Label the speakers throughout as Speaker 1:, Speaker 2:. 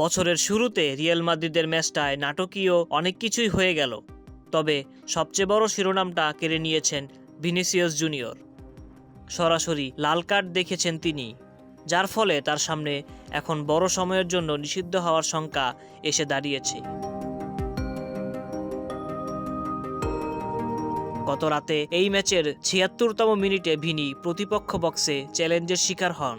Speaker 1: বছরের শুরুতে রিয়াল মাদ্রিদের ম্যাচটায় নাটকীয় অনেক কিছুই হয়ে গেল। তবে সবচেয়ে বড় শিরোনামটা কেড়ে নিয়েছেন ভিনিসিয়াস জুনিয়র। সরাসরি লাল কার্ড দেখেছেন তিনি, যার ফলে তার সামনে এখন বড় সময়ের জন্য নিষিদ্ধ হওয়ার শঙ্কা এসে দাঁড়িয়েছে। গত রাতে এই ম্যাচের ছিয়াত্তরতম মিনিটে ভিনি প্রতিপক্ষ বক্সে চ্যালেঞ্জের শিকার হন।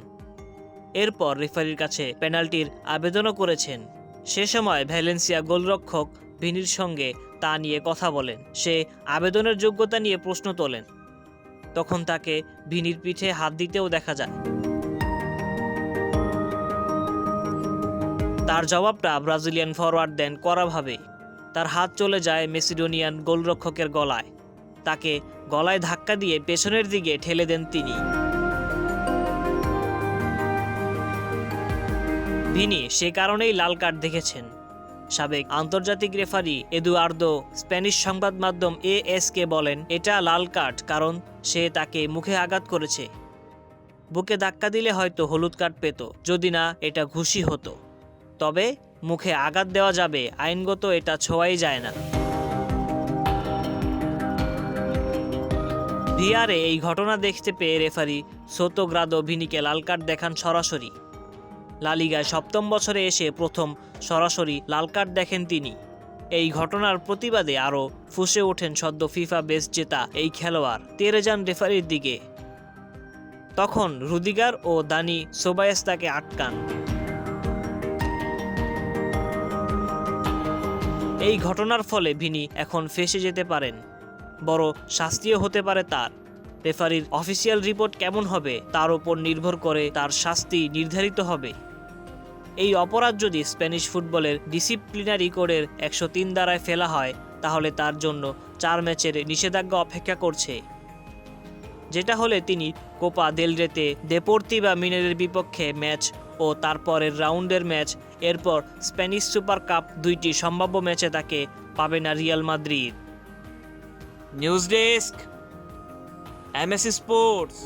Speaker 1: এরপর রেফারির কাছে পেনাল্টির আবেদনও করেছেন। সে সময় ভ্যালেন্সিয়া গোলরক্ষক ভিনির সঙ্গে তা নিয়ে কথা বলেন। সে আবেদনের যোগ্যতা নিয়ে প্রশ্ন তোলেন। তখন তাকে ভিনির পিঠে হাত দিতেও দেখা যায়। তার জবাবটা ব্রাজিলিয়ান ফরওয়ার্ড দেন কড়াভাবে। তার হাত চলে যায় মেসিডোনিয়ান গোলরক্ষকের গলায়। তাকে গলায় ধাক্কা দিয়ে পেছনের দিকে ঠেলে দেন তিনি। ভিনি সে কারণেই লাল কার্ড দেখেছেন। সাবেক আন্তর্জাতিক রেফারি এদুয়ার্দো স্প্যানিশ সংবাদ মাধ্যম এএসকে বলেন, এটা লাল কার্ড, কারণ সে তাকে মুখে আঘাত করেছে। বুকে ধাক্কা দিলে হয়তো হলুদ কার্ড পেত, যদি না, এটা ঘুষি হতো। তবে মুখে আঘাত দেওয়া যাবে, আইনগত এটা ছোঁয়াই যায় না। ভিআরে এই ঘটনা দেখতে পেয়ে রেফারি সোতোগ্রাদো ভিনিকে লাল কার্ড দেখান সরাসরি। লালিগায় সপ্তম বছরে এসে প্রথম সরাসরি লাল কার্ড দেখেন তিনি। এই ঘটনার প্রতিবাদে আরও ফুসে ওঠেন সদ্য ফিফা বেস্ট জেতা এই খেলোয়াড় তেরে যান রেফারির দিকে। তখন রুদিগার ও দানি সোবায়েস তাকে আটকান। এই ঘটনার ফলে ভিনি এখন ফেসে যেতে পারেন। বড় শাস্তিও হতে পারে তার। রেফারির অফিসিয়াল রিপোর্ট কেমন হবে, তার উপর নির্ভর করে তার শাস্তি নির্ধারিত হবে। এই অপরাধ যদি স্প্যানিশ ফুটবলের ডিসিপ্লিনারি কোডের একশো তিন দ্বারায় ফেলা হয়, তাহলে তার জন্য চার ম্যাচের নিষেধাজ্ঞা অপেক্ষা করছে। যেটা হলে তিনি কোপা দেলরেতে দেপোর্তি বা মিনেরের বিপক্ষে ম্যাচ ও তারপরের রাউন্ডের ম্যাচ, এরপর স্প্যানিশ সুপার কাপ দুইটি সম্ভাব্য ম্যাচে তাকে পাবে না Real Madrid. News desk MAC sports.